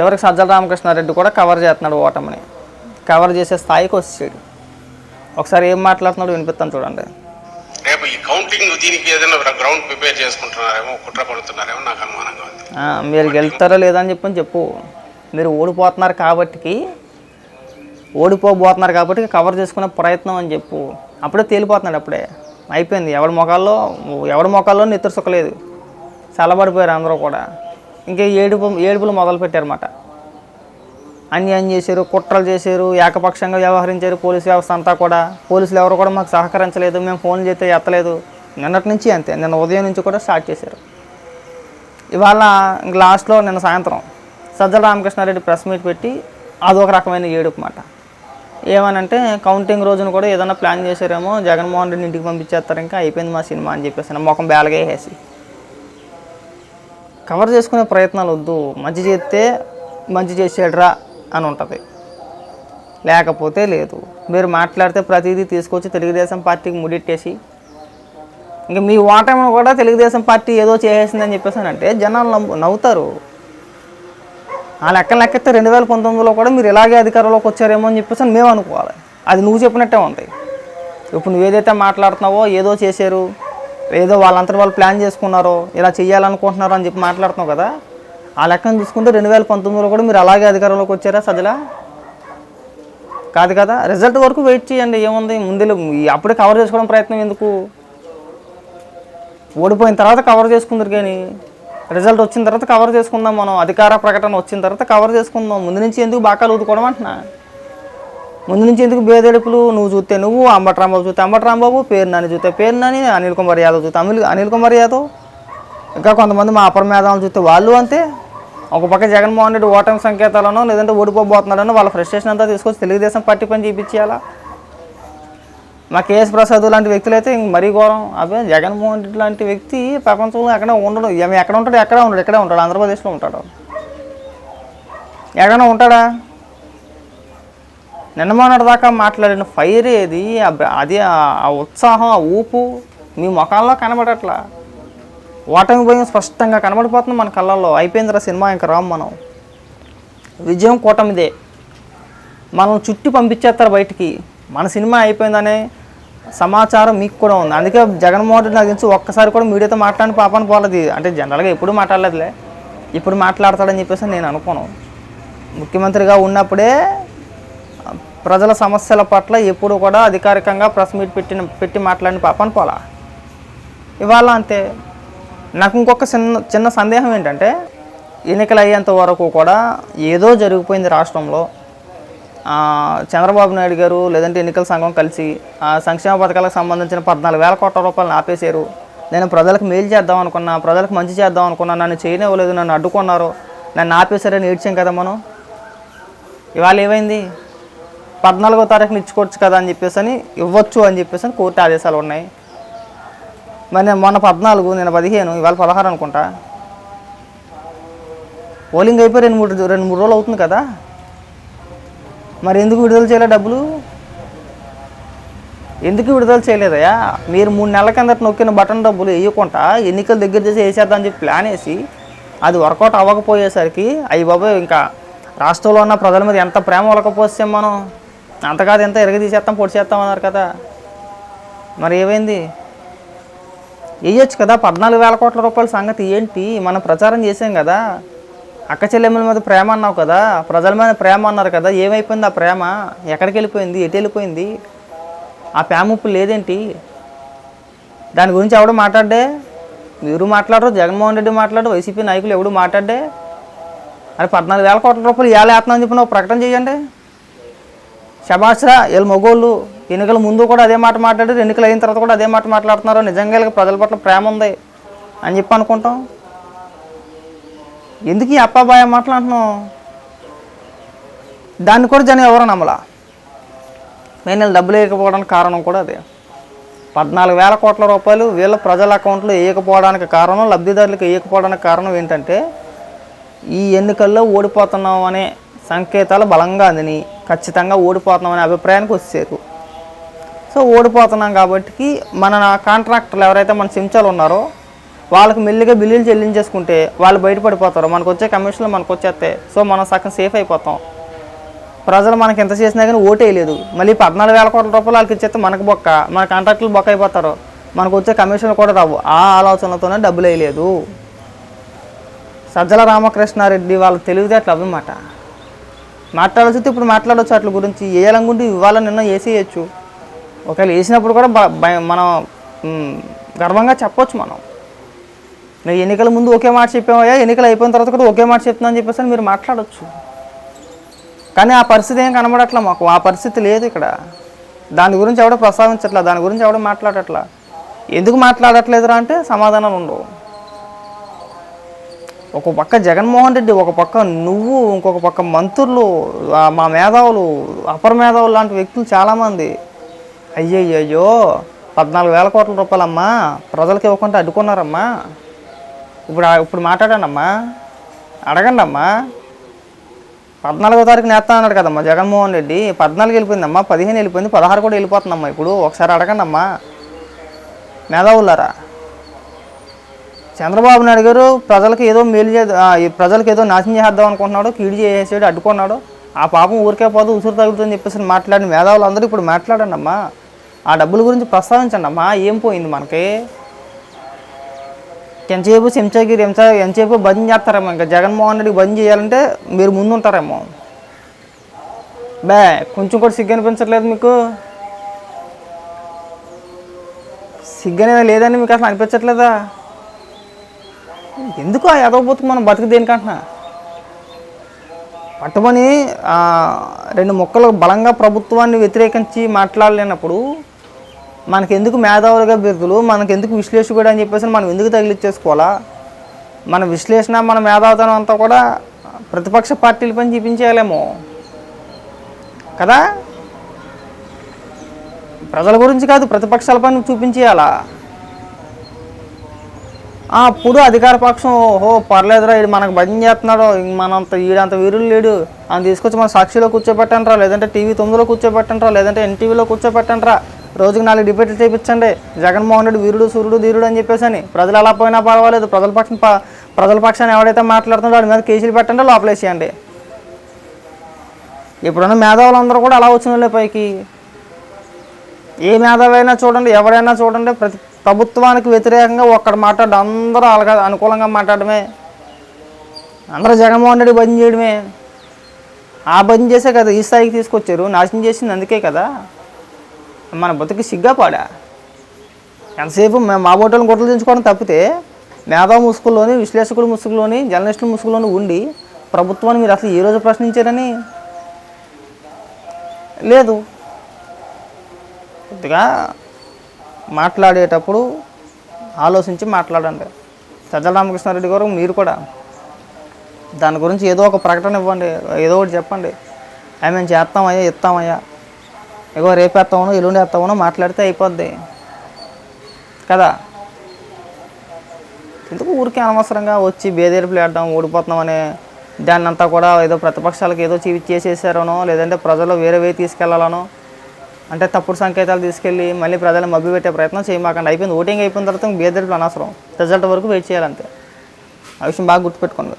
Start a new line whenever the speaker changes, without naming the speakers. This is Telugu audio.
చివరికి సజ్జల రామకృష్ణారెడ్డి కూడా కవర్ చేస్తున్నాడు ఓటమిని. కవర్ చేసే స్థాయికి వచ్చాడు ఒకసారి ఏం మాట్లాడుతున్నాడు వినిపిస్తాను చూడండి.
రేపు ఈ కౌంటింగ్ దీనికి ఏదైనా గ్రౌండ్ ప్రిపేర్ చేసుకుంటున్నారేమో కుట్ర పడుతున్నారేమో నాకు అనుమానంగా ఉంది.
ఆ, మీరు గెలుస్తారో లేదా అని చెప్పని చెప్పు. మీరు ఓడిపోతున్నారు కాబట్టికి ఓడిపోబోతున్నారు కాబట్టి కవర్ చేసుకునే ప్రయత్నం అని చెప్పు. అప్పుడే తేలిపోతున్నాడు అప్పుడే. అయిపోయింది. ఎవరి మొఖాల్లో ఎవరి మొఖాల్లో నెత్తురు సుక్కలేదు. చల్లబడిపోయారు అందరూ కూడా. ఇంకా ఏడుపు ఏడుపులు మొదలు పెట్టారన్నమాట. అన్యాయం చేశారు కుట్రలు చేశారు ఏకపక్షంగా వ్యవహరించారు పోలీస్ వ్యవస్థ అంతా కూడా. పోలీసులు ఎవరు కూడా మాకు సహకరించలేదు మేము ఫోన్ చేస్తే ఎత్తలేదు. నిన్నటి నుంచి అంతే నిన్న ఉదయం నుంచి కూడా స్టార్ట్ చేశారు. ఇవాళ లాస్ట్లో నిన్న సాయంత్రం సజ్జల రామకృష్ణారెడ్డి ప్రెస్ మీట్ పెట్టి అదొక రకమైన ఏడుపు మాట. ఏమనంటే కౌంటింగ్ రోజున కూడా ఏదైనా ప్లాన్ చేశారేమో జగన్మోహన్ రెడ్డి ఇంటికి పంపించేస్తారు ఇంకా అయిపోయింది మా సినిమా అని చెప్పేసి ముఖం బేలగా వేసేసి కవర్ చేసుకునే ప్రయత్నాలు వద్దు. మంచి చేస్తే మంచి చేసాడురా అని ఉంటుంది. లేకపోతే లేదు. మీరు మాట్లాడితే ప్రతిదీ తీసుకొచ్చి తెలుగుదేశం పార్టీకి ముడిట్టేసి ఇంకా మీ ఓటమిని కూడా తెలుగుదేశం పార్టీ ఏదో చేసేసిందని చెప్పేసానంటే జనాలు నవ్వు నవ్వుతారు. ఆ లెక్క లెక్కెత్తే రెండు వేల పంతొమ్మిదిలో కూడా మీరు ఇలాగే అధికారంలోకి వచ్చారేమో అని చెప్పేసి మేము అనుకోవాలి. అది నువ్వు చెప్పినట్టే ఉంది. ఇప్పుడు నువ్వు ఏదైతే మాట్లాడుతున్నావో ఏదో చేశారు ఏదో వాళ్ళంతా వాళ్ళు ప్లాన్ చేసుకున్నారో ఇలా చేయాలనుకుంటున్నారో అని చెప్పి మాట్లాడుతున్నావు కదా ఆ లెక్కను చూసుకుంటే రెండు వేల పంతొమ్మిదిలో కూడా మీరు అలాగే అధికారంలోకి వచ్చారా సజలా కాదు కదా రిజల్ట్ వరకు వెయిట్ చేయండి ఏముంది? ముందు అప్పుడే కవర్ చేసుకోవడం ప్రయత్నం ఎందుకు? ఓడిపోయిన తర్వాత కవర్ చేసుకుందరు కానీ రిజల్ట్ వచ్చిన తర్వాత కవర్ చేసుకుందాం మనం అధికార ప్రకటన వచ్చిన తర్వాత కవర్ చేసుకుందాం ముందు నుంచి ఎందుకు బాకాలు ఊదుకోవడం అంటున్నా? ముందు నుంచి ఎందుకు బేదెడుపులు? నువ్వు చూస్తే నువ్వు అంబటి రాంబాబు చూస్తే అంబటి రాంబాబు పేరు నాని చూస్తే పేరు నాని అనిల్ కుమార్ యాదవ్ చూస్తే అనిల్ అనిల్ కుమార్ యాదవ్. ఇంకా కొంతమంది మా అపర మేధావులు చూస్తే వాళ్ళు అంతే. ఒక పక్క జగన్మోహన్ రెడ్డి ఓటమి సంకేతాలను లేదంటే ఓడిపోబోతున్నాడనో వాళ్ళ ఫ్రస్ట్రేషన్ అంతా తీసుకొచ్చి తెలుగుదేశం పార్టీ పని చూపించేయాలా? మా కేఎస్ ప్రసాద్ లాంటి వ్యక్తులు అయితే ఇంక మరీ ఘోరం. అదే జగన్మోహన్ రెడ్డి లాంటి వ్యక్తి ప్రపంచంలో ఎక్కడ ఉండడు. ఎక్కడ ఉంటాడు ఎక్కడ ఉండడు. ఎక్కడే ఉంటాడు. ఆంధ్రప్రదేశ్లో ఉంటాడు. ఎక్కడైనా ఉంటాడా? నిన్న దాకా మాట్లాడిన ఫైర్ ఏది? అది ఆ- ఉత్సాహం ఆ ఊపు మీ ముఖాల్లో కనబడట్లా? ఓటమి భయం స్పష్టంగా కనబడిపోతుంది మన కళ్ళల్లో. అయిపోయిందిరా సినిమా ఇంకా రాము మనం. విజయం కూటమిదే. మనం చుట్టి పంపించేస్తారు బయటికి. మన సినిమా అయిపోయిందనే సమాచారం మీకు కూడా ఉంది. అందుకే జగన్మోహన్ రెడ్డి నాకు తెలిసి ఒక్కసారి కూడా మీడియాతో మాట్లాడిన పాపాన్ని పోలేదు. అంటే జనరల్గా ఎప్పుడు మాట్లాడలేదులే. ఇప్పుడు మాట్లాడతాడని చెప్పేసి నేను అనుకోను. ముఖ్యమంత్రిగా ఉన్నప్పుడే ప్రజల సమస్యల పట్ల ఎప్పుడు కూడా అధికారికంగా ప్రెస్ మీట్ పెట్టిన పెట్టి మాట్లాడిన పాపను పోలా. ఇవాళ అంతే. నాకు ఇంకొక చిన్న చిన్న సందేహం ఏంటంటే ఎన్నికలు అయ్యేంత వరకు కూడా ఏదో జరిగిపోయింది రాష్ట్రంలో. చంద్రబాబు నాయుడు గారు లేదంటే ఎన్నికల సంఘం కలిసి ఆ సంక్షేమ పథకాలకు సంబంధించిన పద్నాలుగు వేల కోట్ల రూపాయలు ఆపేశారు నేను ప్రజలకు మేలు చేద్దాం అనుకున్నా ప్రజలకు మంచి చేద్దాం అనుకున్నా నన్ను చేయనివ్వలేదు నన్ను అడ్డుకున్నారు నన్ను ఆపేశారని ఏడ్చాం కదా మనం. ఇవాళ ఏమైంది? పద్నాలుగో తారీఖున ఇచ్చుకోవచ్చు కదా అని చెప్పేసి అని ఇవ్వచ్చు అని చెప్పేసి అని కోర్టు ఆదేశాలు ఉన్నాయి. మరి నేను మొన్న పద్నాలుగు నేను పదిహేను ఇవాళ పదహారు అనుకుంటా. పోలింగ్ అయిపోయి రెండు మూడు రెండు మూడు రోజులు అవుతుంది కదా. మరి ఎందుకు విడుదల చేయలే డబ్బులు? ఎందుకు విడుదల చేయలేదయ్యా? మీరు మూడు నెలల కిందట నొక్కిన బటన్ డబ్బులు వేయకుండా ఎన్నికల దగ్గర చేసి వేసేద్దాం అని చెప్పి ప్లాన్ వేసి అది వర్కౌట్ అవ్వకపోయేసరికి అయ్యి బాబు ఇంకా రాష్ట్రంలో ఉన్న ప్రజల మీద ఎంత ప్రేమ ఒలకపోస్తాం మనం? అంతకాదు ఎంత ఎరగ తీసేస్తాం పొడి చేస్తాం అన్నారు కదా. మరి ఏమైంది? వేయచ్చు కదా పద్నాలుగు వేల కోట్ల రూపాయల సంగతి ఏంటి? మనం ప్రచారం చేసాం కదా. అక్క చెల్లెమ్మల మీద ప్రేమ అన్నావు కదా. ప్రజల మీద ప్రేమ అన్నారు కదా. ఏమైపోయింది ఆ ప్రేమ? ఎక్కడికి వెళ్ళిపోయింది? ఎటు వెళ్ళిపోయింది? ఆ ప్రేమ లేదేంటి? దాని గురించి ఎవడు మాట్లాడే మీరు మాట్లాడరు జగన్మోహన్ రెడ్డి మాట్లాడు వైసీపీ నాయకులు ఎవడు మాట్లాడే అరే పద్నాలుగు వేల కోట్ల రూపాయలు ఏళ్ళ వేస్తున్నాం చెప్పి నువ్వు ప్రకటన చేయండి. శబాష్రా వీళ్ళు మగోళ్ళు. ఎన్నికల ముందు కూడా అదే మాట మాట్లాడారు ఎన్నికలు అయిన తర్వాత కూడా అదే మాట మాట్లాడుతున్నారు. నిజంగా వీళ్ళకి ప్రజల పట్ల ప్రేమ ఉంది అని చెప్పి అనుకుంటాం. ఎందుకు ఈ అప్పాబాయ మాట్లాడుతున్నాం దాన్ని కూడా జనం ఎవరు నమ్మలా? మెయిన్ వీళ్ళు డబ్బులు వేయకపోవడానికి కారణం కూడా అదే. పద్నాలుగు వేల కోట్ల రూపాయలు వీళ్ళ ప్రజల అకౌంట్లో వేయకపోవడానికి కారణం లబ్ధిదారులకు వేయకపోవడానికి కారణం ఏంటంటే ఈ ఎన్నికల్లో ఓడిపోతున్నాం అనే సంకేతాలు బలంగా అందినాయి. ఖచ్చితంగా ఓడిపోతున్నాం అనే అభిప్రాయానికి వచ్చారు సో ఓడిపోతున్నాం కాబట్టి మన కాంట్రాక్టర్లు ఎవరైతే మన సించాలు ఉన్నారో వాళ్ళకి మెల్లిగా బిల్లులు చెల్లించేసుకుంటే వాళ్ళు బయటపడిపోతారు. మనకు వచ్చే కమిషన్లు మనకు వచ్చేస్తాయి సో మనం సగం సేఫ్ అయిపోతాం. ప్రజలు మనకి ఎంత చేసినా కానీ ఓటేయలేదు మళ్ళీ పద్నాలుగు వేల కోట్ల రూపాయలు వాళ్ళకి ఇచ్చేస్తే మనకు బొక్క. మన కాంట్రాక్టులు బొక్క అయిపోతారు. మనకు వచ్చే కమిషన్లు కూడా రావు. ఆ ఆలోచనలతోనే డబ్బులు వేయలేదు. సజ్జల రామకృష్ణారెడ్డి వాళ్ళ తెలివితేటలు అన్నమాట మాట్లాడాల్సి ఇప్పుడు మాట్లాడవచ్చు అట్ల గురించి. వేయాలనుకుంటే ఇవాళ నిన్న వేసేయచ్చు. ఒకవేళ వేసినప్పుడు కూడా భయం- మనం గర్వంగా చెప్పొచ్చు మనం. నువ్వు ఎన్నికల ముందు ఒకే మాట చెప్పామయ్యా ఎన్నికలు అయిపోయిన తర్వాత కూడా ఒకే మాట చెప్తున్నా అని చెప్పేసి మీరు మాట్లాడవచ్చు కానీ ఆ పరిస్థితి ఏం కనబడట్లా మాకు? ఆ పరిస్థితి లేదు ఇక్కడ. దాని గురించి ఎవడో ప్రస్తావించట్లా? దాని గురించి ఎవడో మాట్లాడట్లా? ఎందుకు మాట్లాడట్లేదురా అంటే సమాధానాలు ఉండవు. ఒక పక్క జగన్మోహన్ రెడ్డి ఒక పక్క నువ్వు ఇంకొక పక్క మంత్రులు మా మేధావులు అపర మేధావులు లాంటి వ్యక్తులు చాలామంది. అయ్యయ్యో పద్నాలుగు వేల కోట్ల రూపాయలమ్మా ప్రజలకు ఇవ్వకుండా అడ్డుకున్నారమ్మా. ఇప్పుడు ఇప్పుడు మాట్లాడానమ్మా అడగండి అమ్మా పద్నాలుగో తారీఖు నేస్తా అన్నాడు కదమ్మా జగన్మోహన్ రెడ్డి. పద్నాలుగు వెళ్ళిపోయిందమ్మా పదిహేను వెళ్ళిపోయింది పదహారు కూడా వెళ్ళిపోతుందమ్మా ఇప్పుడు. ఒకసారి అడగండి అమ్మా మేధావులారా చంద్రబాబు నాయుడు గారు ప్రజలకు ఏదో మేలు చే ప్రజలకు ఏదో నాశనం చేద్దాం అనుకుంటున్నాడు కీడు చేసేసాడు అడ్డుకున్నాడు ఆ పాపం ఊరికే పోదు ఉసురు తగులుతుందని చెప్పేసి మాట్లాడిన మేధావులు అందరూ ఇప్పుడు మాట్లాడండి అమ్మా ఆ డబ్బుల గురించి ప్రస్తావించండి అమ్మా ఏం పోయింది మనకి? ఎంతసేపు చెంచాగిరి ఎంత ఎంతసేపు బంద్ చేస్తారేమో ఇంకా? జగన్మోహన్ రెడ్డి బంద్ చేయాలంటే మీరు ముందు ఉంటారేమో బే కొంచెం కూడా సిగ్గు అనిపించట్లేదు మీకు? సిగ్గు అనేది లేదని మీకు అసలు అనిపించట్లేదా? ఎందుకు ఆ ఎదవబోతు మనం బతుకు దేనికంటున్నా? పట్టుమని రెండు మొక్కలు బలంగా ప్రభుత్వాన్ని వ్యతిరేకించి మాట్లాడలేనప్పుడు మనకెందుకు మేధావులుగా బిరుదులు మనకెందుకు విశ్లేషకుడు అని చెప్పేసి మనం ఎందుకు తగిలిచ్చేసుకోవాలా? మన విశ్లేషణ మన మేధావుతనం అంతా కూడా ప్రతిపక్ష పార్టీల పని చూపించేయలేమో. కదా? ప్రజల గురించి కాదు ప్రతిపక్షాల పని చూపించేయాలా? అప్పుడు అధికార పక్షం ఓహో పర్లేదురా ఇది మనకు భయం చేస్తున్నాడు మనంత ఈడంత వీరులు లేడు. అని తీసుకొచ్చి మన సాక్షిలో కూర్చోబెట్టండిరా లేదంటే టీవీ తొమ్మిదిలో కూర్చోబెట్టండిరా లేదంటే ఎన్టీవీలో కూర్చోబెట్టండిరా రోజుకి నాలుగు డిబేట్లు చేయించండి జగన్మోహన్ రెడ్డి వీరుడు సూర్యుడు ధీరుడు అని చెప్పేసి అని ప్రజలు అలా పోయినా పర్వాలేదు. ప్రజల పక్షం ప- ప్రజల పక్షాన్ని ఎవడైతే మాట్లాడుతున్నాడో వాడి మీద కేసులు పెట్టండి లోపలేసేయండి. ఇప్పుడున్న మేధావులందరూ కూడా అలా వచ్చిన పైకి. ఏ మేధావైనా చూడండి ఎవరైనా చూడండి ప్రతి ప్రభుత్వానికి వ్యతిరేకంగా ఒక్కడ మాట్లాడు అందరూ అలాగా అనుకూలంగా మాట్లాడమే అందరూ జగన్మోహన్ రెడ్డి బంద్ చేయడమే. ఆ బంద్ చేసే కదా ఈ స్థాయికి తీసుకొచ్చారు. నాశనం చేసింది అందుకే కదా. మన బతుకు సిగ్గా పాడా ఎంతసేపు మేము మా బోటలను గుట్టలు దించుకోవడం తప్పితే మేధా ముసుగులోని విశ్లేషకుల ముసుగులోని జర్నలిస్టుల ముసుగులోని ఉండి ప్రభుత్వాన్ని మీరు అసలు ఏ రోజు ప్రశ్నించారని? లేదు. కొద్దిగా మాట్లాడేటప్పుడు ఆలోచించి మాట్లాడండి. సజ్జల రామకృష్ణారెడ్డి గారు మీరు కూడా దాని గురించి ఏదో ఒక ప్రకటన ఇవ్వండి ఏదో ఒకటి చెప్పండి. అవి మేము చేస్తామయ్యా ఇస్తామయ్యా. ఇగో రేపు వేస్తామనో ఎల్లుండి వేస్తామనో మాట్లాడితే అయిపోద్ది. కదా? ఎందుకు ఊరికే అనవసరంగా వచ్చి బేదేరుపులు వేద్దాం ఓడిపోతున్నామనే దాన్ని అంతా కూడా ఏదో ప్రతిపక్షాలకు ఏదో చేసేసారనో లేదంటే ప్రజలు వేరే వే తీసుకెళ్ళాలనో అంటే తప్పుడు సంకేతాలు తీసుకెళ్ళి మళ్ళీ ప్రజలు పెట్టే ప్రయత్నం చేయమాకండి. అయిపోయింది. ఓటింగ్ అయిపోయిన తర్వాత బేదరుపులు అనవసరం. రిజల్ట్ వరకు వెయిట్ చేయాలంతే. ఆ విషయం బాగా గుర్తుపెట్టుకోండి